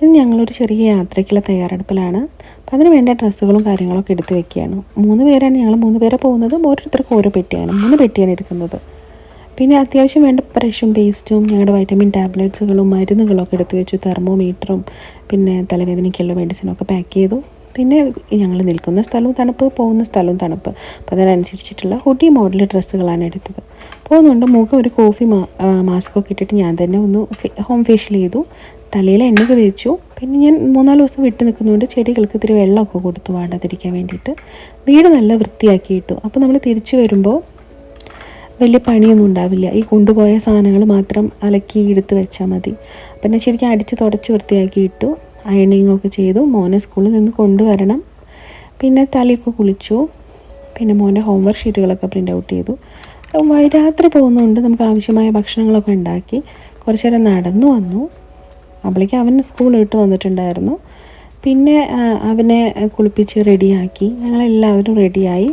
ഇത് ഞങ്ങളൊരു ചെറിയ യാത്രയ്ക്കുള്ള തയ്യാറെടുപ്പിലാണ്. അപ്പം അതിന് വേണ്ട ഡ്രസ്സുകളും കാര്യങ്ങളൊക്കെ എടുത്ത് വെക്കുകയാണ്. മൂന്ന് പേരാണ് ഞങ്ങൾ മൂന്ന് പേരെ പോകുന്നത്. ഓരോരുത്തർക്കും ഓരോ പെട്ടിയാണ്. മൂന്ന് പെട്ടിയാണ് എടുക്കുന്നത്. പിന്നെ അത്യാവശ്യം വേണ്ട ബ്രഷും പേസ്റ്റും ഞങ്ങളുടെ വൈറ്റമിൻ ടാബ്ലറ്റ്സുകളും മരുന്നുകളൊക്കെ എടുത്ത് വെച്ചു. തെർമോമീറ്ററും പിന്നെ തലവേദനയ്ക്കുള്ള മെഡിസിനൊക്കെ പാക്ക് ചെയ്തു. പിന്നെ ഞങ്ങൾ നിൽക്കുന്ന സ്ഥലവും തണുപ്പ് പോകുന്ന സ്ഥലവും തണുപ്പ്. അപ്പോൾ അതിനനുസരിച്ചിട്ടുള്ള ഹുഡി മോഡൽ ഡ്രസ്സുകളാണ് എടുത്തത്. പോകുന്നുണ്ട്. മുഖം ഒരു കോഫി മാസ്കൊക്കെ ഇട്ടിട്ട് ഞാൻ തന്നെ ഒന്ന് ഹോം ഫേഷ്യൽ ചെയ്തു. തലയിൽ എണ്ണയൊക്കെ തേച്ചു. പിന്നെ ഞാൻ മൂന്നാൽ ദിവസം വിട്ട് നിൽക്കുന്നതുകൊണ്ട് ചെടികൾക്ക് ഇത്തിരി വെള്ളമൊക്കെ കൊടുത്തു വാടാതിരിക്കാൻ വേണ്ടിയിട്ട്. വീട് നല്ല വൃത്തിയാക്കിയിട്ടു. അപ്പോൾ നമ്മൾ തിരിച്ചു വരുമ്പോൾ വലിയ പണിയൊന്നും ഉണ്ടാവില്ല. ഈ കൊണ്ടുപോയ സാധനങ്ങൾ മാത്രം അലക്കി എടുത്ത് വെച്ചാൽ മതി. പിന്നെ ശരിക്കും അടിച്ച് തുടച്ച് വൃത്തിയാക്കി ഇട്ടു അയണിങ് ഒക്കെ ചെയ്തു. മോനെ സ്കൂളിൽ നിന്ന് കൊണ്ടുവരണം. പിന്നെ തലയൊക്കെ കുളിച്ചു. പിന്നെ മോന്റെ ഹോംവർക്ക് ഷീറ്റുകളൊക്കെ പ്രിന്റ് ഔട്ട് ചെയ്തു. രാത്രി പോകുന്നതുകൊണ്ട് നമുക്ക് ആവശ്യമായ ഭക്ഷണങ്ങളൊക്കെ ഉണ്ടാക്കി. കുറച്ചു നേരം നടന്നു വന്നു. അപ്പോഴേക്ക് അവൻ സ്കൂൾ വിട്ട് വന്നിട്ടുണ്ടായിരുന്നു. പിന്നെ അവനെ കുളിപ്പിച്ച് റെഡിയാക്കി ഞങ്ങളെല്ലാവരും റെഡിയായി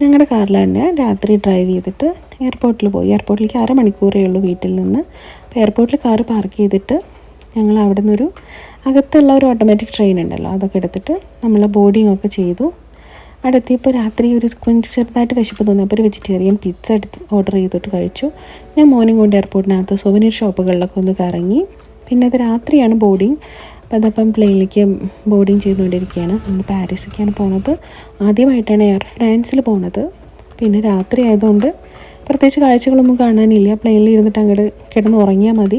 ഞങ്ങളുടെ കാറിൽ തന്നെ രാത്രി ഡ്രൈവ് ചെയ്തിട്ട് എയർപോർട്ടിൽ പോയി. എയർപോർട്ടിലേക്ക് അരമണിക്കൂറേ ഉള്ളൂ വീട്ടിൽ നിന്ന്. അപ്പോൾ എയർപോർട്ടിൽ കാറ് പാർക്ക് ചെയ്തിട്ട് ഞങ്ങൾ അവിടെ നിന്നൊരു അകത്തുള്ള ഒരു ഓട്ടോമാറ്റിക് ട്രെയിൻ ഉണ്ടല്ലോ അതൊക്കെ എടുത്തിട്ട് നമ്മൾ ബോർഡിംഗ് ഒക്കെ ചെയ്തു. അടുത്തിപ്പോൾ രാത്രി ഒരു കൊഞ്ച് ചെറുതായിട്ട് വിശപ്പ് തോന്നി. അപ്പോൾ ഒരു വെജിറ്റേറിയൻ പിസ്സ എടുത്ത് ഓർഡർ ചെയ്തിട്ട് കഴിച്ചു. ഞാൻ മോർണിംഗ് കൊണ്ട് എയർപോർട്ടിനകത്ത് സോവനീർ ഷോപ്പുകളിലൊക്കെ ഒന്ന് കറങ്ങി. പിന്നെ അത് രാത്രിയാണ് ബോർഡിങ് അപ്പോൾ അതപ്പം പ്ലെയിനിലേക്ക് ബോർഡിങ് ചെയ്തുകൊണ്ടിരിക്കുകയാണ്. നമ്മൾ പാരീസിലേക്കാണ് പോണത്. ആദ്യമായിട്ടാണ് എയർ ഫ്രാൻസിൽ പോണത്. പിന്നെ രാത്രി ആയതുകൊണ്ട് പ്രത്യേകിച്ച് കാഴ്ചകളൊന്നും കാണാനില്ല. പ്ലെയിനിൽ ഇരുന്നിട്ട് അങ്ങോട്ട് കിടന്ന് ഉറങ്ങിയാൽ മതി.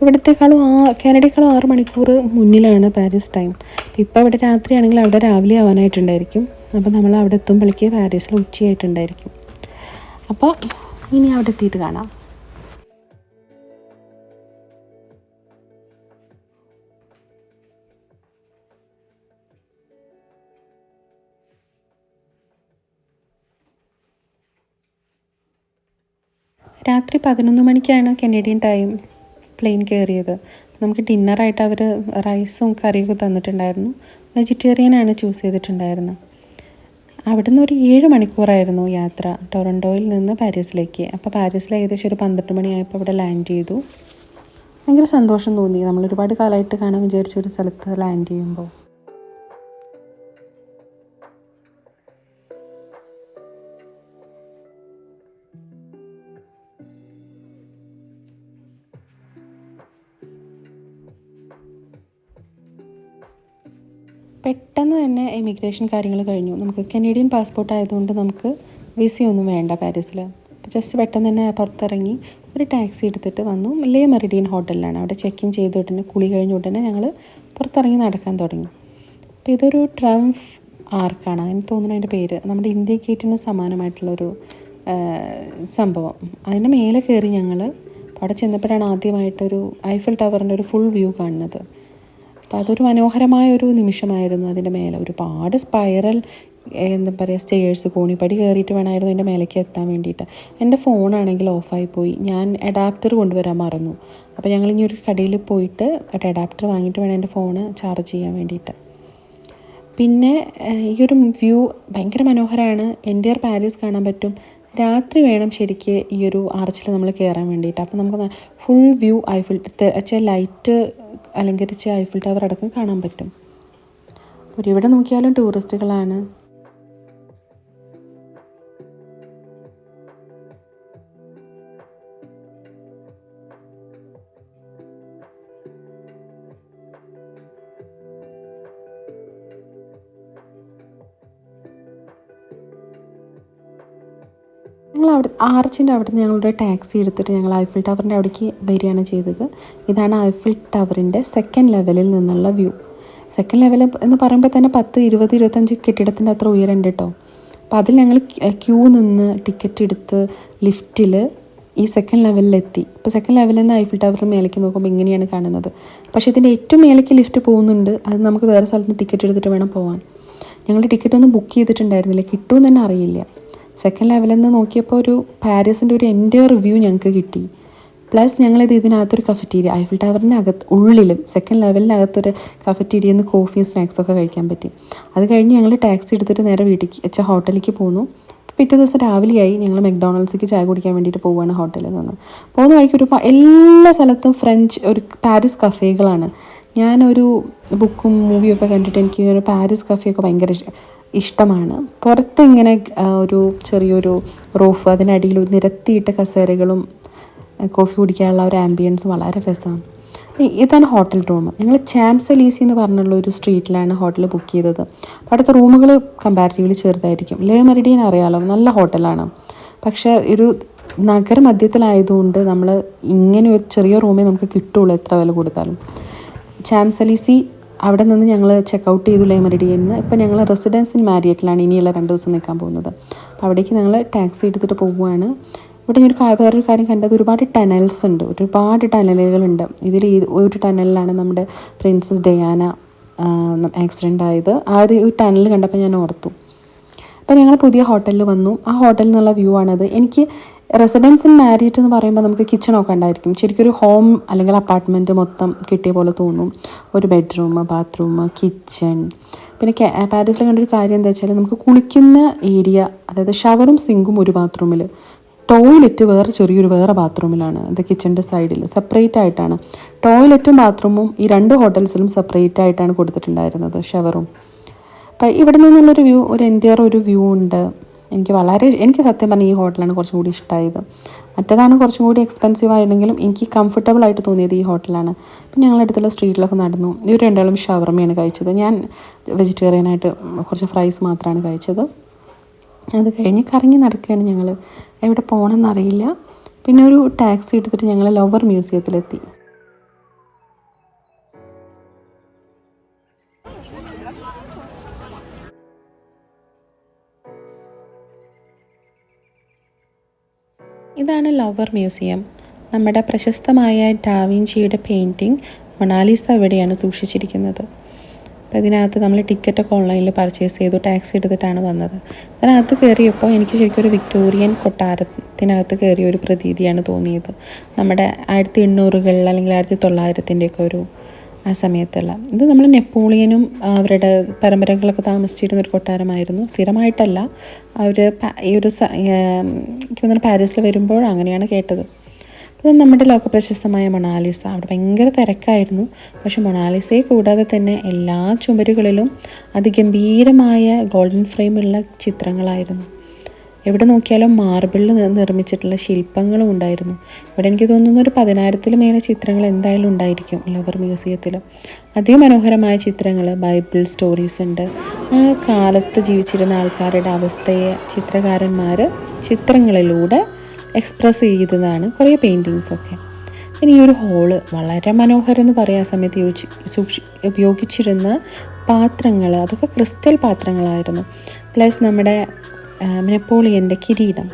ഇവിടത്തെക്കാളും ആ കാനഡയേക്കാളും ആറ് മണിക്കൂർ മുന്നിലാണ് പാരീസ് ടൈം ഇപ്പോൾ ഇവിടെ രാത്രിയാണെങ്കിൽ അവിടെ രാവിലെ ആവാനായിട്ടുണ്ടായിരിക്കും. അപ്പോൾ നമ്മൾ അവിടെ എത്തുമ്പോഴേക്ക് പാരീസിൽ ഉച്ചയായിട്ടുണ്ടായിരിക്കും. അപ്പോൾ ഇനി അവിടെ എത്തിയിട്ട് കാണാം. രാത്രി പതിനൊന്ന് മണിക്കാണ് കനേഡിയൻ ടൈം പ്ലെയിൻ കയറിയത്. നമുക്ക് ഡിന്നറായിട്ട് അവർ റൈസും കറിയൊക്കെ തന്നിട്ടുണ്ടായിരുന്നു. വെജിറ്റേറിയൻ ആണ് ചൂസ് ചെയ്തിട്ടുണ്ടായിരുന്നത്. അവിടുന്ന് ഒരു ഏഴ് മണിക്കൂറായിരുന്നു യാത്ര ടൊറന്റോയിൽ നിന്ന് പാരീസിലേക്ക്. അപ്പോൾ പാരീസിൽ ഏകദേശം ഒരു പന്ത്രണ്ട് മണിയായപ്പോൾ ഇവിടെ ലാൻഡ് ചെയ്തു. ഭയങ്കര സന്തോഷം തോന്നി. നമ്മൾ ഒരുപാട് കാലമായിട്ട് കാണാൻ വിചാരിച്ച ഒരു സ്ഥലത്ത് ലാൻഡ് ചെയ്യുമ്പോൾ. പെട്ടെന്ന് തന്നെ ഇമിഗ്രേഷൻ കാര്യങ്ങൾ കഴിഞ്ഞു. നമുക്ക് കനേഡിയൻ പാസ്പോർട്ട് ആയതുകൊണ്ട് നമുക്ക് വിസയൊന്നും വേണ്ട പാരീസിൽ ജസ്റ്റ് പെട്ടെന്ന് തന്നെ പുറത്തിറങ്ങി ഒരു ടാക്സി എടുത്തിട്ട് വന്നു. ലേ മെറിഡിയൻ ഹോട്ടലിലാണ്. അവിടെ ചെക്ക് ഇൻ ചെയ്ത ഉടനെ കുളി കഴിഞ്ഞ ഉടനെ ഞങ്ങൾ പുറത്തിറങ്ങി നടക്കാൻ തുടങ്ങി. അപ്പോൾ ഇതൊരു ട്രംഫ് ആർക്കാണ്? അതിന് തോന്നുന്നു അതിന്റെ പേര്. നമ്മുടെ ഇന്ത്യ ഗേറ്റിന് സമാനമായിട്ടുള്ളൊരു സംഭവം. അതിന്റെ മേലെ കയറി ഞങ്ങൾ അവിടെ ചെന്നപ്പോഴാണ് ആദ്യമായിട്ടൊരു ഐഫൽ ടവറിന്റെ ഒരു ഫുൾ വ്യൂ കാണുന്നത്. അപ്പോൾ അതൊരു മനോഹരമായ ഒരു നിമിഷമായിരുന്നു. അതിന്റെ മേലെ ഒരുപാട് സ്പൈറൽ എന്താ പറയുക സ്റ്റേഴ്സ് കോണിപ്പടി കയറിയിട്ട് വേണമായിരുന്നു എന്റെ മേലേക്ക് എത്താൻ വേണ്ടിയിട്ട്. എന്റെ ഫോണാണെങ്കിൽ ഓഫായി പോയി. ഞാൻ അഡാപ്റ്റർ കൊണ്ടുവരാൻ മറന്നു. അപ്പോൾ ഞങ്ങൾ ഇനി ഒരു കടയിൽ പോയിട്ട് ഒരു അഡാപ്റ്റർ വാങ്ങിയിട്ട് വേണം എന്റെ ഫോണ് ചാർജ് ചെയ്യാൻ വേണ്ടിയിട്ട്. പിന്നെ ഈ ഒരു വ്യൂ ഭയങ്കര മനോഹരമാണ് എന്റെ പാരീസ് കാണാൻ പറ്റും. രാത്രി വേണം ശരിക്ക് ഈ ഒരു ആർച്ചിൽ നമ്മൾ കയറാൻ വേണ്ടിയിട്ട്. അപ്പോൾ നമുക്ക് ഫുൾ വ്യൂ ഐഫിൽ ലൈറ്റ് അലങ്കരിച്ച ഐഫിൽ ടവർ അടക്കം കാണാൻ പറ്റും. ഒരു ഇവിടെ നോക്കിയാലും ടൂറിസ്റ്റുകളാണ് അവിടെ ആർച്ചിന്റെ അവിടെ നിന്ന് ഞങ്ങളുടെ ടാക്സി എടുത്തിട്ട് ഞങ്ങൾ ഐഫിൽ ടവറിന്റെ അവിടേക്ക് വരികയാണ് ചെയ്തത്. ഇതാണ് ഐഫിൽ ടവറിന്റെ സെക്കൻഡ് ലെവലിൽ നിന്നുള്ള വ്യൂ സെക്കൻഡ് ലെവൽ എന്ന് പറയുമ്പോൾ തന്നെ പത്ത് ഇരുപത് ഇരുപത്തഞ്ച് കെട്ടിടത്തിന്റെ അത്ര ഉയരമുണ്ട് കേട്ടോ അപ്പോൾ അതിൽ ഞങ്ങൾ ക്യൂ നിന്ന് ടിക്കറ്റ് എടുത്ത് ലിഫ്റ്റിൽ ഈ സെക്കൻഡ് ലെവലിലെത്തി ഇപ്പോൾ സെക്കൻഡ് ലെവലിൽ നിന്ന് ഐഫിൽ ടവറിന് മേലേക്ക് നോക്കുമ്പോൾ ഇങ്ങനെയാണ് കാണുന്നത്. പക്ഷേ ഇതിന്റെ ഏറ്റവും മേലേക്ക് ലിഫ്റ്റ് പോകുന്നുണ്ട്. അത് നമുക്ക് വേറെ സ്ഥലത്ത് ടിക്കറ്റ് എടുത്തിട്ട് വേണം പോകാൻ ഞങ്ങൾ ടിക്കറ്റ് ഒന്നും ബുക്ക് ചെയ്തിട്ടുണ്ടായിരുന്നില്ല. കിട്ടുമെന്ന് തന്നെ അറിയില്ല. സെക്കൻഡ് ലെവലിൽ നിന്ന് നോക്കിയപ്പോൾ ഒരു പാരീസിന്റെ ഒരു എന്റെ റിവ്യൂ ഞങ്ങൾക്ക് കിട്ടി. പ്ലസ് ഞങ്ങളിത് ഇതിനകത്തൊരു കഫറ്റീരിയ ഐഫിൽ ടവറിന്റെ അകത്ത് ഉള്ളിലും സെക്കൻഡ് ലെവലിനകത്തൊരു കഫറ്റീരിയയിൽ നിന്ന് കോഫിയും സ്നാക്സൊക്കെ കഴിക്കാൻ പറ്റി. അത് കഴിഞ്ഞ് ഞങ്ങൾ ടാക്സി എടുത്തിട്ട് നേരെ വീട്ടിലേക്ക് വെച്ച ഹോട്ടലിലേക്ക് പോന്നു. പിറ്റേ ദിവസം രാവിലെയായി ഞങ്ങൾ മെക്ഡോണൾഡ്സിക്ക് ചായ കുടിക്കാൻ വേണ്ടിയിട്ട് പോവുകയാണ് ഹോട്ടലിൽ നിന്ന്. പോകുന്ന വഴിക്ക് ഒരു എല്ലാ സ്ഥലത്തും ഫ്രഞ്ച് ഒരു പാരീസ് കഫേകളാണ് ഞാനൊരു ബുക്കും മൂവിയൊക്കെ കണ്ടിട്ട് എനിക്ക് ഒരു പാരീസ് കഫേയൊക്കെ ഭയങ്കര ഇഷ്ടമാണ്. പുറത്ത് ഇങ്ങനെ ഒരു ചെറിയൊരു റൂഫ് അതിനടിയിൽ നിരത്തിയിട്ട കസേരകളും കോഫി കുടിക്കാനുള്ള ഒരു ആംബിയൻസ് വളരെ രസമാണ്. ഇതാണ് ഹോട്ടൽ റൂം. ഞങ്ങൾ ചാംസ് അലീസി എന്ന് പറഞ്ഞുള്ള ഒരു സ്ട്രീറ്റിലാണ് ഹോട്ടൽ ബുക്ക് ചെയ്തത്. അപ്പോൾ അടുത്ത റൂമുകൾ കമ്പാരിറ്റീവ്ലി ചെറുതായിരിക്കും. ലേ മെറിഡിയൻ അറിയാലോ നല്ല ഹോട്ടലാണ്. പക്ഷേ ഒരു നഗരമധ്യത്തിലായതുകൊണ്ട് നമ്മൾ ഇങ്ങനെ ഒരു ചെറിയ റൂമേ നമുക്ക് കിട്ടുള്ളൂ എത്ര വില കൊടുത്താലും. ചാംസലീസി അവിടെ നിന്ന് ഞങ്ങൾ ചെക്കൗട്ട് ചെയ്തു ലൈമറിഡിയിൽ നിന്ന് ഇപ്പോൾ ഞങ്ങൾ റെസിഡൻസ് ഇൻ മാരിയറ്റിലാണ് ഇനിയുള്ള രണ്ട് ദിവസം നിൽക്കാൻ പോകുന്നത്. അപ്പോൾ അവിടേക്ക് ഞങ്ങൾ ടാക്സി എടുത്തിട്ട് പോവുകയാണ്. ഇവിടെ ഞാൻ വേറൊരു കാര്യം കണ്ടത് ഒരുപാട് ടണൽസ് ഉണ്ട്. ഒരുപാട് ടണലുകളുണ്ട് ഇതിൽ ഒരു ടണലിലാണ് നമ്മുടെ പ്രിൻസസ് ഡയാന ആക്സിഡന്റ് ആയത്. ആ ഒരു ടണൽ കണ്ടപ്പോൾ ഞാൻ ഓർത്തു. അപ്പോൾ ഞങ്ങൾ പുതിയ ഹോട്ടലിൽ വന്നു. ആ ഹോട്ടലിൽ നിന്നുള്ള വ്യൂ ആണത്. എനിക്ക് റെസിഡൻസ് ഇൻ മാരിയറ്റ് എന്ന് പറയുമ്പോൾ നമുക്ക് കിച്ചണൊക്കെ ഉണ്ടായിരിക്കും. ശരിക്കും ഒരു ഹോം അല്ലെങ്കിൽ അപ്പാർട്ട്മെന്റ് മൊത്തം കിട്ടിയ പോലെ തോന്നും. ഒരു ബെഡ്റൂം ബാത്റൂം കിച്ചൺ പിന്നെ പാരീസിൽ കണ്ടൊരു കാര്യം എന്താ വെച്ചാൽ നമുക്ക് കുളിക്കുന്ന ഏരിയ അതായത് ഷവറും സിങ്കും ഒരു ബാത്റൂമിൽ ടോയ്ലറ്റ് വേറെ ചെറിയൊരു വേറെ ബാത്റൂമിലാണ് അത് കിച്ചന്റെ സൈഡിൽ സെപ്പറേറ്റ് ആയിട്ടാണ്. ടോയ്ലറ്റും ബാത്റൂമും ഈ രണ്ട് ഹോട്ടൽസിലും സെപ്പറേറ്റ് ആയിട്ടാണ് കൊടുത്തിട്ടുണ്ടായിരുന്നത് ഷവറും അപ്പം ഇവിടെ നിന്നുള്ളൊരു വ്യൂ ഒരു എന്റിയർ ഒരു വ്യൂ ഉണ്ട്. എനിക്ക് വളരെ എനിക്ക് സത്യം പറഞ്ഞാൽ ഈ ഹോട്ടലാണ് കുറച്ചും കൂടി ഇഷ്ടമായത് മറ്റേതാണ് കുറച്ചും കൂടി എക്സ്പെൻസീവ് ആയിരുന്നെങ്കിലും എനിക്ക് കംഫർട്ടബിൾ ആയിട്ട് തോന്നിയത് ഈ ഹോട്ടലാണ്. പിന്നെ ഞങ്ങൾ അടുത്തുള്ള സ്ട്രീറ്റിലൊക്കെ നടന്നു. ഇവർ രണ്ടാളും ഷവർമയാണ് കഴിച്ചത്. ഞാൻ വെജിറ്റേറിയൻ ആയിട്ട് കുറച്ച് ഫ്രൈസ് മാത്രമാണ് കഴിച്ചത്. അത് കഴിഞ്ഞ് കറങ്ങി നടക്കുകയാണ് ഞങ്ങൾ എവിടെ പോകണമെന്നറിയില്ല പിന്നെ ഒരു ടാക്സി എടുത്തിട്ട് ഞങ്ങൾ ലോവർ മ്യൂസിയത്തിലെത്തി ഇതാണ് ലവർ മ്യൂസിയം. നമ്മുടെ പ്രശസ്തമായ ഡാവിഞ്ചിയുടെ പെയിന്റിങ് മൊണാലിസ ഇവിടെയാണ് സൂക്ഷിച്ചിരിക്കുന്നത്. അപ്പോൾ ഇതിനകത്ത് നമ്മൾ ടിക്കറ്റൊക്കെ ഓൺലൈനിൽ പർച്ചേസ് ചെയ്തു ടാക്സി എടുത്തിട്ടാണ് വന്നത്. അതിനകത്ത് കയറിയപ്പോൾ എനിക്ക് ശരിക്കും ഒരു വിക്ടോറിയൻ കൊട്ടാരത്തിനകത്ത് കയറിയ ഒരു പ്രതീതിയാണ് തോന്നിയത്. നമ്മുടെ ആയിരത്തി എണ്ണൂറുകളിൽ അല്ലെങ്കിൽ ആയിരത്തി തൊള്ളായിരത്തിന്റെയൊക്കെ ഒരു ആ സമയത്തുള്ള. ഇത് നമ്മൾ നെപ്പോളിയനും അവരുടെ പരമ്പരകളൊക്കെ താമസിച്ചിരുന്ന ഒരു കൊട്ടാരമായിരുന്നു. സ്ഥിരമായിട്ടല്ല. അവർ ഈ ഒരു എനിക്ക് തോന്നുന്നു പാരീസിൽ വരുമ്പോൾ അങ്ങനെയാണ് കേട്ടത്. ഇത് നമ്മുടെ ലോകപ്രശസ്തമായ മൊണാലിസ. അവിടെ ഭയങ്കര തിരക്കായിരുന്നു. പക്ഷെ മൊണാലിസയെ കൂടാതെ തന്നെ എല്ലാ ചുമരുകളിലും അതിഗംഭീരമായ ഗോൾഡൻ ഫ്രെയിമുള്ള ചിത്രങ്ങളായിരുന്നു. എവിടെ നോക്കിയാലും മാർബിളിൽ നിർമ്മിച്ചിട്ടുള്ള ശില്പങ്ങളും ഉണ്ടായിരുന്നു. ഇവിടെ എനിക്ക് തോന്നുന്നു ഒരു പതിനായിരത്തിൽ മേലെ ചിത്രങ്ങൾ എന്തായാലും ഉണ്ടായിരിക്കും ലവർ മ്യൂസിയത്തിൽ അതിമനോഹരമായ ചിത്രങ്ങൾ ബൈബിൾ സ്റ്റോറീസ് ഉണ്ട്. ആ കാലത്ത് ജീവിച്ചിരുന്ന ആൾക്കാരുടെ അവസ്ഥയെ ചിത്രകാരന്മാർ ചിത്രങ്ങളിലൂടെ എക്സ്പ്രസ് ചെയ്തതാണ് കുറേ പെയിന്റിങ്സൊക്കെ ഇനി ഈ ഒരു ഹോൾ വളരെ മനോഹരം എന്ന് പറയാൻ സമയത്ത് ഉപയോഗിച്ചിരുന്ന പാത്രങ്ങൾ അതൊക്കെ ക്രിസ്റ്റൽ പാത്രങ്ങളായിരുന്നു. പ്ലസ് നമ്മുടെ നെപ്പോളിയന്റെ കിരീടം.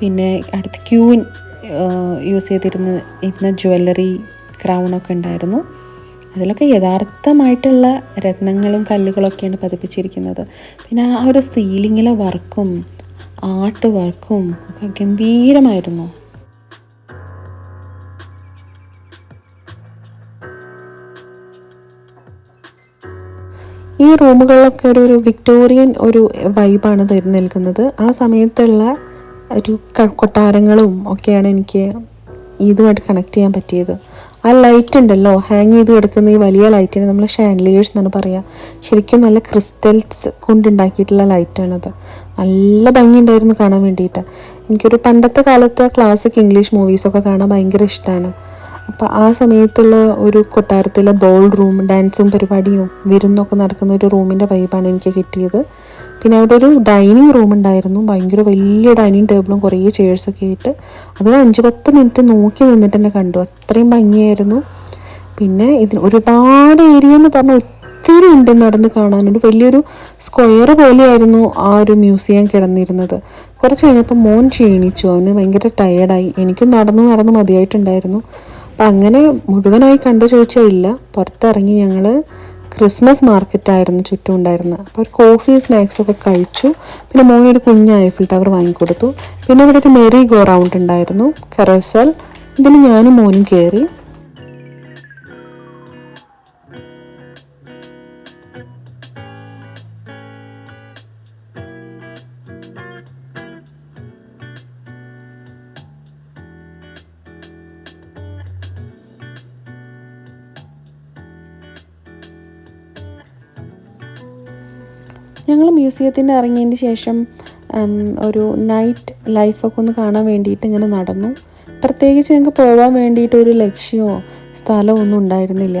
പിന്നെ അടുത്ത് ക്യൂൻ യൂസ് ചെയ്തിരുന്ന ഇരുന്ന ജ്വല്ലറി ക്രൗണൊക്കെ ഉണ്ടായിരുന്നു. അതിലൊക്കെ യഥാർത്ഥമായിട്ടുള്ള രത്നങ്ങളും കല്ലുകളൊക്കെയാണ് പതിപ്പിച്ചിരിക്കുന്നത്. പിന്നെ ആ ഒരു സീലിങ്ങിലെ വർക്കും ആർട്ട് വർക്കും ഒക്കെ ഗംഭീരമായിരുന്നു. ഈ റൂമുകളിലൊക്കെ ഒരു ഒരു വിക്ടോറിയൻ ഒരു വൈബാണ് തരുന്ന നിൽക്കുന്നത്. ആ സമയത്തുള്ള ഒരു കൊട്ടാരങ്ങളും ഒക്കെയാണ് എനിക്ക് ഇതുമായിട്ട് കണക്ട് ചെയ്യാൻ പറ്റിയത്. ആ ലൈറ്റ് ഉണ്ടല്ലോ ഹാങ് ചെയ്ത് കിടക്കുന്ന ഈ വലിയ ലൈറ്റിന് നമ്മൾ ഷാൻലിയേഴ്സ് എന്നാണ് പറയുക ശരിക്കും നല്ല ക്രിസ്റ്റൽസ് കൊണ്ടുണ്ടാക്കിയിട്ടുള്ള ലൈറ്റാണത് നല്ല ഭംഗിയുണ്ടായിരുന്നു കാണാൻ വേണ്ടിയിട്ട്. എനിക്കൊരു പണ്ടത്തെ കാലത്തെ ക്ലാസിക് ഇംഗ്ലീഷ് മൂവീസൊക്കെ കാണാൻ ഭയങ്കര ഇഷ്ടമാണ് അപ്പോൾ ആ സമയത്തുള്ള ഒരു കൊട്ടാരത്തിലെ ബോൾ റൂം ഡാൻസും പരിപാടിയും വിരുന്നൊക്കെ നടക്കുന്ന ഒരു റൂമിന്റെ വൈബാണ് എനിക്ക് കിട്ടിയത്. പിന്നെ അവിടെ ഒരു ഡൈനിങ് റൂം ഉണ്ടായിരുന്നു. ഭയങ്കര വലിയ ഡൈനിങ് ടേബിളും കുറേ ചെയർസൊക്കെ ആയിട്ട്. അതൊരു അഞ്ച് പത്ത് മിനിറ്റ് നോക്കി നിന്നിട്ട് തന്നെ കണ്ടു. അത്രയും ഭംഗിയായിരുന്നു. പിന്നെ ഇതിന് ഒരുപാട് ഏരിയ എന്ന് പറഞ്ഞാൽ ഒത്തിരി ഉണ്ട് നടന്ന് കാണാനൊരു വലിയൊരു സ്ക്വയർ പോലെയായിരുന്നു ആ ഒരു മ്യൂസിയം കിടന്നിരുന്നത്. കുറച്ച് കഴിഞ്ഞപ്പോൾ മോൻ ക്ഷീണിച്ചു. അവന് ഭയങ്കര ടയേർഡായി എനിക്കും നടന്ന് നടന്ന് മതിയായിട്ടുണ്ടായിരുന്നു. അപ്പം അങ്ങനെ മുഴുവനായി കണ്ടു ചോദിച്ചാൽ ഇല്ല. പുറത്തിറങ്ങി ഞങ്ങൾ ക്രിസ്മസ് മാർക്കറ്റായിരുന്നു ചുറ്റും ഉണ്ടായിരുന്നത് അപ്പോൾ ഒരു കോഫി സ്നാക്സൊക്കെ കഴിച്ചു. പിന്നെ മോനൊരു കുഞ്ഞ് ഐഫിൽ ടവർ വാങ്ങിക്കൊടുത്തു. പിന്നെ ഇവിടെ ഒരു മെറി ഗോ റൗണ്ട് ഉണ്ടായിരുന്നു. കറോസൽ. ഇതിൽ ഞാനും മോനും കയറി ഞങ്ങൾ മ്യൂസിയത്തിന്റെ ഇറങ്ങിയതിന് ശേഷം ഒരു നൈറ്റ് ലൈഫൊക്കെ ഒന്ന് കാണാൻ വേണ്ടിയിട്ട് ഇങ്ങനെ നടന്നു. പ്രത്യേകിച്ച് ഞങ്ങൾക്ക് പോകാൻ വേണ്ടിയിട്ട് ഒരു ലക്ഷ്യമോ സ്ഥലമോ ഒന്നും ഉണ്ടായിരുന്നില്ല.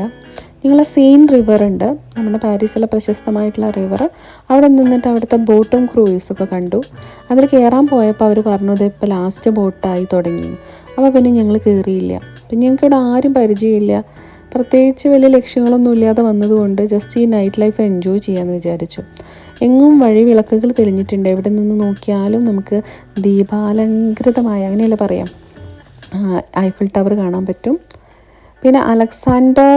നിങ്ങളെ സെയിൻ റിവർ ഉണ്ട്. നമ്മുടെ പാരീസിലെ പ്രശസ്തമായിട്ടുള്ള റിവർ അവിടെ നിന്നിട്ട് അവിടുത്തെ ബോട്ടും ക്രൂയിസൊക്കെ കണ്ടു. അതിൽ കയറാൻ പോയപ്പോൾ അവർ പറഞ്ഞു ഇത് ഇപ്പോൾ ലാസ്റ്റ് ബോട്ടായി തുടങ്ങി. അപ്പോൾ പിന്നെ ഞങ്ങൾ കയറിയില്ല. പിന്നെ ഞങ്ങൾക്ക് ഇവിടെ ആരും പരിചയമില്ല. പ്രത്യേകിച്ച് വലിയ ലക്ഷ്യങ്ങളൊന്നും ഇല്ലാതെ വന്നതുകൊണ്ട് ജസ്റ്റ് ഈ നൈറ്റ് ലൈഫ് എൻജോയ് ചെയ്യാമെന്ന് വിചാരിച്ചു. എങ്ങും വഴി വിളക്കുകൾ തെളിഞ്ഞിട്ടുണ്ട്. എവിടെ നിന്ന് നോക്കിയാലും നമുക്ക് ദീപാലങ്കൃതമായ അങ്ങനെയല്ല പറയാം. ഐഫിൽ ടവർ കാണാൻ പറ്റും. പിന്നെ അലക്സാണ്ടർ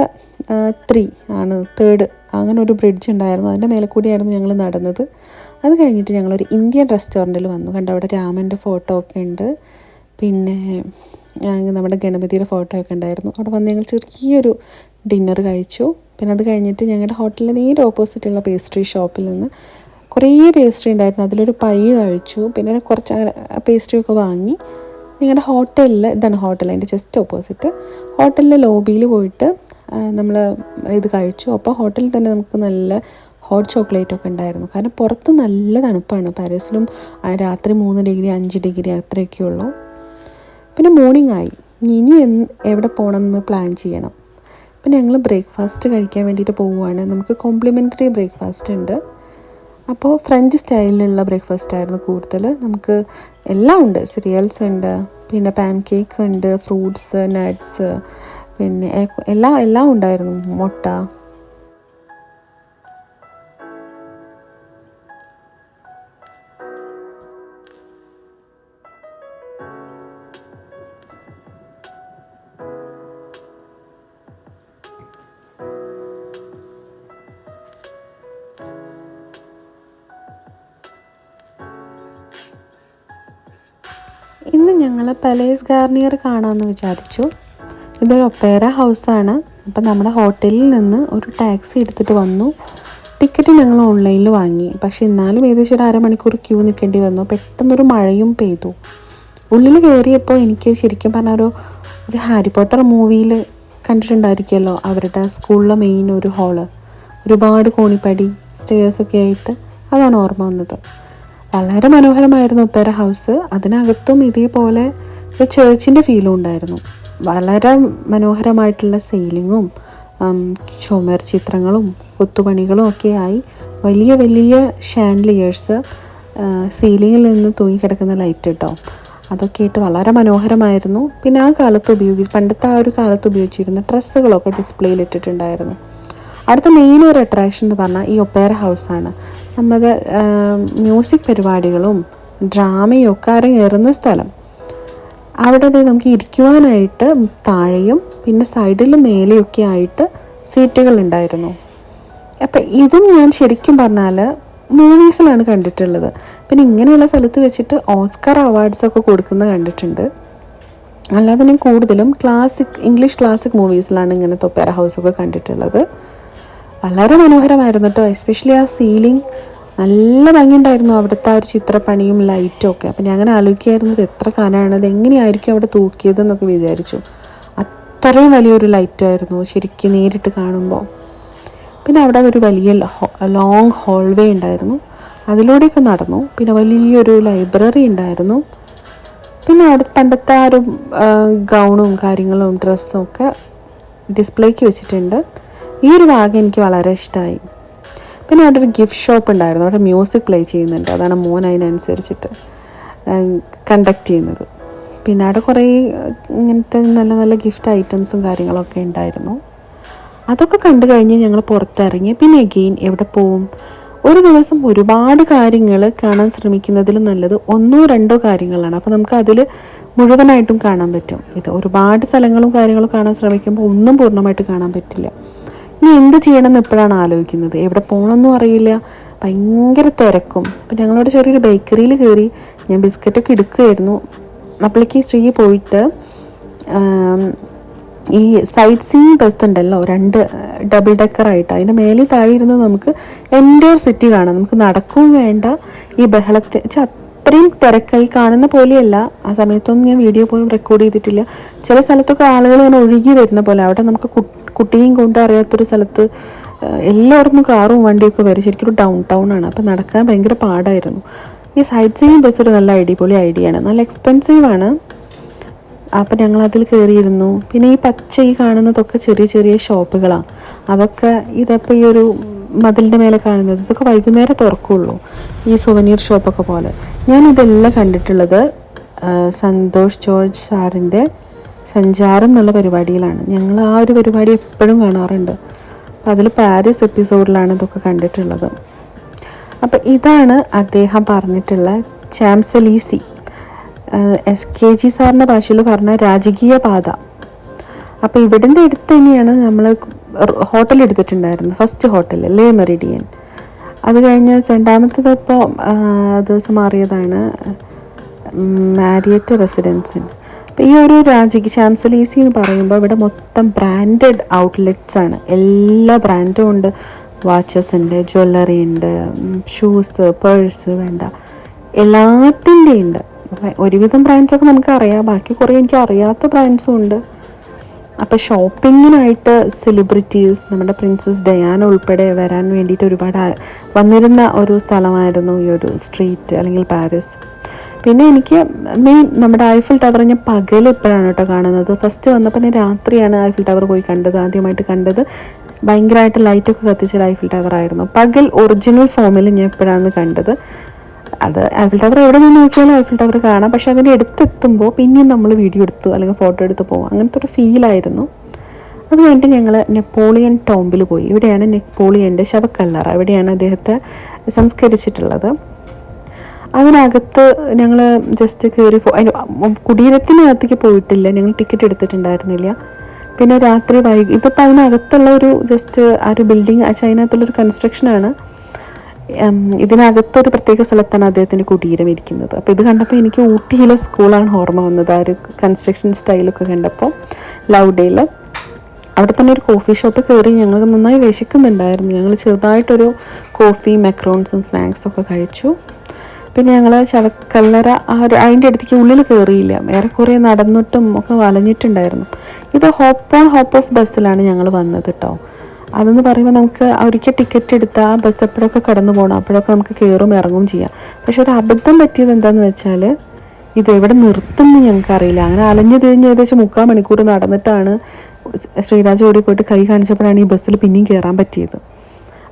ത്രീ ആണ് തേർഡ് അങ്ങനെ ഒരു ബ്രിഡ്ജ് ഉണ്ടായിരുന്നു. അതിന്റെ മേലെ കൂടിയായിരുന്നു ഞങ്ങൾ നടന്നത്. അത് കഴിഞ്ഞിട്ട് ഞങ്ങളൊരു ഇന്ത്യൻ റെസ്റ്റോറന്റിൽ വന്നു. കണ്ട അവിടെ രാമന്റെ ഫോട്ടോ ഒക്കെ ഉണ്ട്. പിന്നെ നമ്മുടെ ഗണപതിയുടെ ഫോട്ടോ ഒക്കെ ഉണ്ടായിരുന്നു. അവിടെ വന്ന് ഞങ്ങൾ ചെറിയൊരു ഡിന്നർ കഴിച്ചു. പിന്നെ അത് കഴിഞ്ഞിട്ട് ഞങ്ങളുടെ ഹോട്ടലിൽ നേരെ ഓപ്പോസിറ്റുള്ള പേസ്ട്രി ഷോപ്പിൽ നിന്ന് കുറേ പേസ്ട്രി ഉണ്ടായിരുന്നു. അതിലൊരു പൈ കഴിച്ചു. പിന്നെ കുറച്ച് പേസ്ട്രി ഒക്കെ വാങ്ങി. ഞങ്ങളുടെ ഹോട്ടലിൽ ഇതാണ് ഹോട്ടൽ അതിന്റെ ജസ്റ്റ് ഓപ്പോസിറ്റ്. ഹോട്ടലിലെ ലോബിയിൽ പോയിട്ട് നമ്മൾ ഇത് കഴിച്ചു. അപ്പോൾ ഹോട്ടലിൽ തന്നെ നമുക്ക് നല്ല ഹോട്ട് ചോക്ലേറ്റ് ഒക്കെ ഉണ്ടായിരുന്നു. കാരണം പുറത്ത് നല്ല തണുപ്പാണ്. പാരീസിലും രാത്രി മൂന്ന് ഡിഗ്രി അഞ്ച് ഡിഗ്രി അത്രയൊക്കെ ഉള്ളൂ. പിന്നെ മോർണിംഗ് ആയി. ഇനി എവിടെ പോകണമെന്ന് പ്ലാൻ ചെയ്യണം. പിന്നെ ഞങ്ങൾ ബ്രേക്ക്ഫാസ്റ്റ് കഴിക്കാൻ വേണ്ടിയിട്ട് പോവുകയാണ്. നമുക്ക് കോംപ്ലിമെന്ററി ബ്രേക്ക്ഫാസ്റ്റ് ഉണ്ട്. അപ്പോൾ ഫ്രഞ്ച് സ്റ്റൈലിലുള്ള ബ്രേക്ക്ഫാസ്റ്റ് ആയിരുന്നു കൂടുതൽ. നമുക്ക് എല്ലാം ഉണ്ട്. സിറിയൽസ് ഉണ്ട് പിന്നെ പാൻ കേക്ക് ഉണ്ട് ഫ്രൂട്ട്സ് നട്ട്സ് പിന്നെ എല്ലാം എല്ലാം ഉണ്ടായിരുന്നു. മുട്ട ഇന്ന് ഞങ്ങൾ പലേസ് ഗാർണിയർ കാണാമെന്ന് വിചാരിച്ചു. ഇതൊരു ഒപ്പേര ഹൗസാണ് അപ്പം നമ്മുടെ ഹോട്ടലിൽ നിന്ന് ഒരു ടാക്സി എടുത്തിട്ട് വന്നു. ടിക്കറ്റ് ഞങ്ങൾ ഓൺലൈനിൽ വാങ്ങി. പക്ഷേ എന്നാലും ഏകദേശം ഒരു അരമണിക്കൂർ ക്യൂ നിൽക്കേണ്ടി വന്നു. പെട്ടെന്നൊരു മഴയും പെയ്തു. ഉള്ളിൽ കയറിയപ്പോൾ എനിക്ക് ശരിക്കും പറഞ്ഞാൽ ഒരു ഒരു ഹാരി പോട്ടർ മൂവിയിൽ കണ്ടിട്ടുണ്ടായിരിക്കുമല്ലോ അവരുടെ സ്കൂളിലെ മെയിൻ ഒരു ഹാൾ ഒരുപാട് കോണിപ്പടി സ്റ്റേഴ്സൊക്കെ ആയിട്ട് അതാണ് ഓർമ്മ വന്നത്. വളരെ മനോഹരമായിരുന്നു ഒപ്പേര ഹൗസ് അതിനകത്തും ഇതേപോലെ ഒരു ചേർച്ചിന്റെ ഫീലും ഉണ്ടായിരുന്നു. വളരെ മനോഹരമായിട്ടുള്ള സെയിലിങ്ങും ചുമർ ചിത്രങ്ങളും കൊത്തുപണികളും ഒക്കെ ആയി വലിയ വലിയ ഷാൻഡ്ലിയേഴ്സ് സീലിങ്ങിൽ നിന്ന് തൂങ്ങിക്കിടക്കുന്ന ലൈറ്റ് കേട്ടോ അതൊക്കെ ആയിട്ട് വളരെ മനോഹരമായിരുന്നു. പിന്നെ ആ കാലത്ത് ഉപയോഗി പണ്ടത്തെ ആ ഒരു കാലത്ത് ഉപയോഗിച്ചിരുന്ന ഡ്രസ്സുകളൊക്കെ ഡിസ്പ്ലേയിൽ ഇട്ടിട്ടുണ്ടായിരുന്നു. അടുത്ത മെയിൻ ഒരു അട്രാക്ഷൻ എന്ന് പറഞ്ഞാൽ ഈ ഒപ്പേര ഹൗസാണ് നമ്മുടെ മ്യൂസിക് പരിപാടികളും ഡ്രാമയും ഒക്കെ അരങ്ങേറുന്ന സ്ഥലം. അവിടെ നമുക്ക് ഇരിക്കുവാനായിട്ട് താഴെയും പിന്നെ സൈഡിലും മേലെയൊക്കെ ആയിട്ട് സീറ്റുകൾ ഉണ്ടായിരുന്നു. അപ്പം ഇതും ഞാൻ ശരിക്കും പറഞ്ഞാൽ മൂവീസിലാണ് കണ്ടിട്ടുള്ളത്. പിന്നെ ഇങ്ങനെയുള്ള സ്ഥലത്ത് വെച്ചിട്ട് ഓസ്കർ അവാർഡ്സ് ഒക്കെ കൊടുക്കുന്നത് കണ്ടിട്ടുണ്ട്. അല്ലാതെ ഞാൻ കൂടുതലും ക്ലാസിക് ഇംഗ്ലീഷ് ക്ലാസിക് മൂവീസിലാണ് ഇങ്ങനത്തെ ഹൗസ് ഹൗസൊക്കെ കണ്ടിട്ടുള്ളത്. വളരെ മനോഹരമായിരുന്നു കേട്ടോ എസ്പെഷ്യലി ആ സീലിംഗ് നല്ല ഭംഗിയുണ്ടായിരുന്നു അവിടുത്തെ ആ ഒരു ചിത്രപ്പണിയും ലൈറ്റും ഒക്കെ. അപ്പം ഞാൻ അങ്ങനെ ആലോചിക്കുകയായിരുന്നു ഇത് എത്ര കാലമാണ് ഇത് എങ്ങനെയായിരിക്കും അവിടെ തൂക്കിയതെന്നൊക്കെ വിചാരിച്ചു. അത്രയും വലിയൊരു ലൈറ്റായിരുന്നു ശരിക്കും നേരിട്ട് കാണുമ്പോൾ പിന്നെ അവിടെ ഒരു വലിയ ലോങ് ഹോൾവേ ഉണ്ടായിരുന്നു. അതിലൂടെയൊക്കെ നടന്നു. പിന്നെ വലിയൊരു ലൈബ്രറി ഉണ്ടായിരുന്നു. പിന്നെ അവിടെ പണ്ടത്തെ ആ ഒരു ഗൗണും കാര്യങ്ങളും ഡ്രസ്സും ഒക്കെ ഡിസ്പ്ലേക്ക് വെച്ചിട്ടുണ്ട്. ഈ ഒരു ബാഗ് എനിക്ക് വളരെ ഇഷ്ടമായി പിന്നെ അവിടെ ഒരു ഗിഫ്റ്റ് ഷോപ്പ് ഉണ്ടായിരുന്നു. അവിടെ മ്യൂസിക് പ്ലേ ചെയ്യുന്നുണ്ട്. അതാണ് മോൻ അതിനനുസരിച്ചിട്ട് കണ്ടക്ട് ചെയ്യുന്നത്. പിന്നെ അവിടെ കുറേ ഇങ്ങനത്തെ നല്ല നല്ല ഗിഫ്റ്റ് ഐറ്റംസും കാര്യങ്ങളൊക്കെ ഉണ്ടായിരുന്നു. അതൊക്കെ കണ്ടു കഴിഞ്ഞ് ഞങ്ങൾ പുറത്തിറങ്ങി. പിന്നെ അഗെയിൻ എവിടെ പോവും? ഒരു ദിവസം ഒരുപാട് കാര്യങ്ങൾ കാണാൻ ശ്രമിക്കുന്നതിലും നല്ലത് ഒന്നോ രണ്ടോ കാര്യങ്ങളാണ്. അപ്പോൾ നമുക്ക് അതിൽ മുഴുവനായിട്ടും കാണാൻ പറ്റും. ഇത് ഒരുപാട് സ്ഥലങ്ങളും കാര്യങ്ങളും കാണാൻ ശ്രമിക്കുമ്പോൾ ഒന്നും പൂർണമായിട്ട് കാണാൻ പറ്റില്ല. ഇനി എന്ത് ചെയ്യണമെന്ന് ഇപ്പോഴാണ് ആലോചിക്കുന്നത്? എവിടെ പോകണമെന്നും അറിയില്ല. ഭയങ്കര തിരക്കും. അപ്പം ഞങ്ങളോട് ചെറിയൊരു ബേക്കറിയിൽ കയറി ഞാൻ ബിസ്ക്കറ്റൊക്കെ എടുക്കുകയായിരുന്നു. അപ്പോഴേക്ക് ശ്രീ പോയിട്ട് ഈ സൈറ്റ് സീയിങ് ബസ് ഉണ്ടല്ലോ രണ്ട് ഡബിൾ ഡെക്കറായിട്ട് അതിന്റെ മേലെ താഴെ ഇരുന്ന് നമുക്ക് എന്റെ സിറ്റി കാണാം. നമുക്ക് നടക്കും വേണ്ട ഈ ബഹളത്തെ അത്രയും തിരക്കായി കാണുന്ന പോലെയല്ല. ആ സമയത്തൊന്നും ഞാൻ വീഡിയോ പോലും റെക്കോർഡ് ചെയ്തിട്ടില്ല. ചില സ്ഥലത്തൊക്കെ ആളുകൾ ഇങ്ങനെ ഒഴുകി വരുന്ന പോലെ. അവിടെ നമുക്ക് കുട്ടിയും കൊണ്ട് അറിയാത്തൊരു സ്ഥലത്ത് എല്ലായിടത്തും കാറും വണ്ടിയൊക്കെ വരും. ശരിക്കും ഒരു ഡൗൺ ടൗൺ ആണ്. അപ്പോൾ നടക്കാൻ ഭയങ്കര പാടായിരുന്നു. ഈ സൈഡ് സീയിങ് ബസ് ഒരു നല്ല അടിപൊളി ഐഡിയ ആണ്. നല്ല എക്സ്പെൻസീവ് ആണ്. അപ്പം ഞങ്ങൾ അതിൽ കയറിയിരുന്നു പിന്നെ ഈ പച്ച ഈ കാണുന്നതൊക്കെ ചെറിയ ചെറിയ ഷോപ്പുകളാണ് അതൊക്കെ ഇതപ്പോൾ ഈ ഒരു മതിലിന്റെ മേലെ കാണുന്നത് ഇതൊക്കെ വൈകുന്നേരം തുറക്കുള്ളൂ. ഈ സുവനീർ ഷോപ്പൊക്കെ പോലെ. ഞാൻ ഇതെല്ലാം കണ്ടിട്ടുള്ളത് സന്തോഷ് ജോർജ് സാറിന്റെ സഞ്ചാരം എന്നുള്ള പരിപാടിയിലാണ്. ഞങ്ങൾ ആ ഒരു പരിപാടി എപ്പോഴും കാണാറുണ്ട്. അപ്പം അതിൽ പാരീസ് എപ്പിസോഡിലാണ് ഇതൊക്കെ കണ്ടിട്ടുള്ളത്. അപ്പം ഇതാണ് അദ്ദേഹം പറഞ്ഞിട്ടുള്ള ചാംസലീസി എസ് കെ ജി സാറിന്റെ ഭാഷയിൽ പറഞ്ഞ രാജകീയ പാത. അപ്പോൾ ഇവിടുന്ന് എടുത്ത് തന്നെയാണ് നമ്മൾ ഹോട്ടൽ എടുത്തിട്ടുണ്ടായിരുന്നത്. ഫസ്റ്റ് ഹോട്ടൽ ലേ മെറിഡിയൻ അത് കഴിഞ്ഞ് രണ്ടാമത്തത് ഇപ്പോൾ ദിവസം മാറിയതാണ് മാരിയറ്റ് റെസിഡൻസിൻ അപ്പോൾ ഈ ഒരു രാജിക്ക് ചാംസലീസി എന്ന് പറയുമ്പോൾ ഇവിടെ മൊത്തം ബ്രാൻഡഡ് ഔട്ട്ലെറ്റ്സ് ആണ്. എല്ലാ ബ്രാൻഡും ഉണ്ട്. വാച്ചസ് ഉണ്ട് ജ്വല്ലറി ഉണ്ട് ഷൂസ് പേഴ്സ് വേണ്ട. എല്ലാത്തിന്റെയും ഉണ്ട്. ഒരുവിധം ബ്രാൻഡ്സൊക്കെ നമുക്ക് അറിയാം ബാക്കി കുറേ എനിക്ക് അറിയാത്ത ബ്രാൻഡ്സും ഉണ്ട്. അപ്പോൾ ഷോപ്പിങ്ങിനായിട്ട് സെലിബ്രിറ്റീസ് നമ്മുടെ പ്രിൻസസ് ഡയാന ഉൾപ്പെടെ വരാൻ വേണ്ടിയിട്ട് ഒരുപാട് വന്നിരുന്ന ഒരു സ്ഥലമായിരുന്നു ഈ ഒരു സ്ട്രീറ്റ് അല്ലെങ്കിൽ പാരീസ് പിന്നെ എനിക്ക് മെയിൻ നമ്മുടെ ഐഫിൽ ടവർ ഞാൻ പകൽ ഇപ്പോഴാണ് കേട്ടോ കാണുന്നത്. ഫസ്റ്റ് വന്നപ്പോൾ ഞാൻ രാത്രിയാണ് ഐഫിൽ ടവർ പോയി കണ്ടത്. ആദ്യമായിട്ട് കണ്ടത് ഭയങ്കരമായിട്ട് ലൈറ്റൊക്കെ കത്തിച്ച ഐഫിൽ ടവർ ആയിരുന്നു. പകൽ ഒറിജിനൽ ഫോമിൽ ഞാൻ ഇപ്പോഴാണ് കണ്ടത്. അത് ഐഫിൽ ടവർ എവിടെ നിന്ന് നോക്കിയാലും ഐഫിൽ ടവർ കാണാം. പക്ഷെ അതിന്റെ അടുത്തെത്തുമ്പോൾ പിന്നെയും നമ്മൾ വീഡിയോ എടുത്തു അല്ലെങ്കിൽ ഫോട്ടോ എടുത്ത് പോകും അങ്ങനത്തെ ഒരു ഫീലായിരുന്നു അത് കഴിഞ്ഞിട്ട് ഞങ്ങൾ നെപ്പോളിയൻ ടോംബിൽ പോയി. ഇവിടെയാണ് നെപ്പോളിയന്റെ ശവക്കല്ലറ. ഇവിടെയാണ് അദ്ദേഹത്തെ സംസ്കരിച്ചിട്ടുള്ളത്. അതിനകത്ത് ഞങ്ങൾ ജസ്റ്റ് കയറി കുടീരത്തിനകത്തേക്ക് പോയിട്ടില്ല. ഞങ്ങൾ ടിക്കറ്റ് എടുത്തിട്ടുണ്ടായിരുന്നില്ല. പിന്നെ രാത്രി വൈകി ഇതിപ്പോൾ അതിനകത്തുള്ള ഒരു ജസ്റ്റ് ആ ഒരു ബിൽഡിങ് അതിനകത്തുള്ളൊരു കൺസ്ട്രക്ഷനാണ് ഇതിനകത്തൊരു പ്രത്യേക സ്ഥലത്താണ് അദ്ദേഹത്തിന്റെ കുടീരം ഇരിക്കുന്നത് അപ്പോൾ ഇത് കണ്ടപ്പോൾ എനിക്ക് ഊട്ടിയിലെ സ്കൂളാണ് ഓർമ്മ വന്നത്. ആ ഒരു കൺസ്ട്രക്ഷൻ സ്റ്റൈലൊക്കെ കണ്ടപ്പോൾ ലൗഡയിൽ അവിടെ തന്നെ ഒരു കോഫി ഷോപ്പ് കയറി ഞങ്ങൾ നന്നായി വിശക്കുന്നുണ്ടായിരുന്നു. ഞങ്ങൾ ചെറുതായിട്ടൊരു കോഫി മെക്രോൺസും സ്നാക്സും ഒക്കെ കഴിച്ചു. പിന്നെ ഞങ്ങൾ ചവക്കല്ലറ ആ ഒരു അതിന്റെ അടുത്തേക്ക് ഉള്ളിൽ കയറിയില്ല. ഏറെക്കുറെ നടന്നിട്ടും ഒക്കെ വലഞ്ഞിട്ടുണ്ടായിരുന്നു. ഇത് ഹോപ്പ് ഓൺ ഹോപ്പ് ഓഫ് ബസ്സിലാണ് ഞങ്ങൾ വന്നത് കേട്ടോ അതെന്ന് പറയുമ്പോൾ നമുക്ക് ഒരിക്കൽ ടിക്കറ്റ് എടുത്താൽ ആ ബസ് എപ്പോഴൊക്കെ കടന്നു പോകണം അപ്പോഴൊക്കെ നമുക്ക് കയറും ഇറങ്ങും ചെയ്യാം. പക്ഷെ ഒരു അബദ്ധം പറ്റിയത് എന്താണെന്ന് വെച്ചാൽ ഇത് എവിടെ നിർത്തും എന്ന് ഞങ്ങൾക്ക് അറിയില്ല. അങ്ങനെ അലഞ്ഞു തിരിഞ്ഞ് ഏകദേശം മുക്കാൽ മണിക്കൂർ നടന്നിട്ടാണ് ശ്രീരാജ് ഓടി പോയിട്ട് കൈ കാണിച്ചപ്പോഴാണ് ഈ ബസ്സിൽ പിന്നെയും കയറാൻ പറ്റിയത്.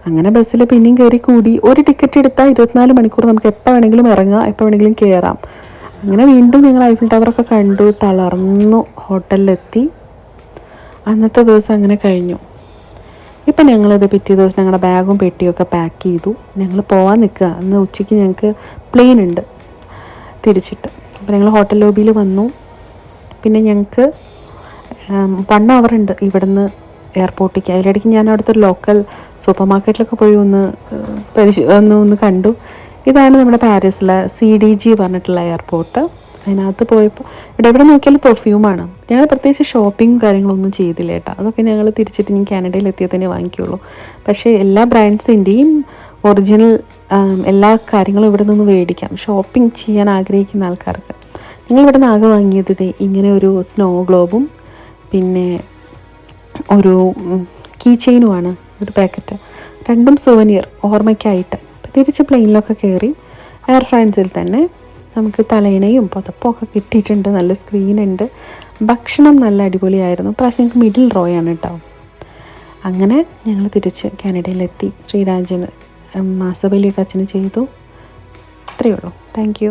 അങ്ങനെ ബസ്സിൽ പിന്നെയും കയറി കൂടി ഒരു ടിക്കറ്റ് എടുത്താൽ ഇരുപത്തിനാല് മണിക്കൂർ നമുക്ക് എപ്പോൾ വേണമെങ്കിലും ഇറങ്ങാം എപ്പോൾ വേണമെങ്കിലും കയറാം അങ്ങനെ വീണ്ടും ഞങ്ങൾ ഐഫിൽ ടവറൊക്കെ കണ്ടു തളർന്നു ഹോട്ടലിലെത്തി അന്നത്തെ ദിവസം അങ്ങനെ കഴിഞ്ഞു. ഇപ്പം ഞങ്ങളിത് പിറ്റേ ദിവസം ഞങ്ങളുടെ ബാഗും പെട്ടിയൊക്കെ പാക്ക് ചെയ്തു. ഞങ്ങൾ പോകാൻ നിൽക്കുക. അന്ന് ഉച്ചയ്ക്ക് ഞങ്ങൾക്ക് പ്ലെയിൻ ഉണ്ട് തിരിച്ചിട്ട്. അപ്പോൾ ഞങ്ങൾ ഹോട്ടൽ ലോബിയിൽ വന്നു. പിന്നെ ഞങ്ങൾക്ക് വൺ അവർ ഉണ്ട് ഇവിടുന്ന് എയർപോർട്ടിലേക്ക് അതിലിടയ്ക്ക് ഞാൻ അവിടുത്തെ ലോക്കൽ സൂപ്പർ മാർക്കറ്റിലൊക്കെ പോയി ഒന്ന് പരിശോ ഒന്ന് ഒന്ന് കണ്ടു. ഇതാണ് നമ്മുടെ പാരീസിലെ സി ഡി ജി പറഞ്ഞിട്ടുള്ള എയർപോർട്ട് അതിനകത്ത് പോയപ്പോൾ ഇവിടെ എവിടെ നോക്കിയാലും പെർഫ്യൂമാണ് ഞങ്ങൾ പ്രത്യേകിച്ച് ഷോപ്പിംഗ് കാര്യങ്ങളൊന്നും ചെയ്തില്ല കേട്ടോ. അതൊക്കെ ഞങ്ങൾ തിരിച്ചിട്ട് ഇനി കാനഡയിൽ എത്തിയാൽ തന്നെ വാങ്ങിക്കുള്ളൂ. പക്ഷേ എല്ലാ ബ്രാൻഡ്സിന്റെയും ഒറിജിനൽ എല്ലാ കാര്യങ്ങളും ഇവിടെ നിന്ന് മേടിക്കാം. ഷോപ്പിംഗ് ചെയ്യാൻ ആഗ്രഹിക്കുന്ന ആൾക്കാർക്ക്. ഞങ്ങൾ ഇവിടെ നിന്ന് ആകെ വാങ്ങിയത് ഇതേ ഇങ്ങനെ ഒരു സ്നോ ഗ്ലോബും പിന്നെ ഒരു കീ ചെയിനുമാണ് ഒരു പാക്കറ്റ് രണ്ടും സുവനിയർ ഓർമ്മയ്ക്കായിട്ട്. തിരിച്ച് പ്ലെയിനിലൊക്കെ കയറി എയർ ഫ്രാൻസിൽ തന്നെ നമുക്ക് തലയിണയും പുതപ്പൊക്കെ കിട്ടിയിട്ടുണ്ട്. നല്ല സ്ക്രീനുണ്ട് ഭക്ഷണം നല്ല അടിപൊളിയായിരുന്നു. പ്രാവശ്യം ഞങ്ങൾക്ക് മിഡിൽ ആണ് കേട്ടോ. അങ്ങനെ ഞങ്ങൾ തിരിച്ച് കാനഡയിലെത്തി. ശ്രീരാജന് മാസബലിയൊക്കെ അച്ഛന് ചെയ്തു. ഇത്രയേ ഉള്ളൂ. താങ്ക്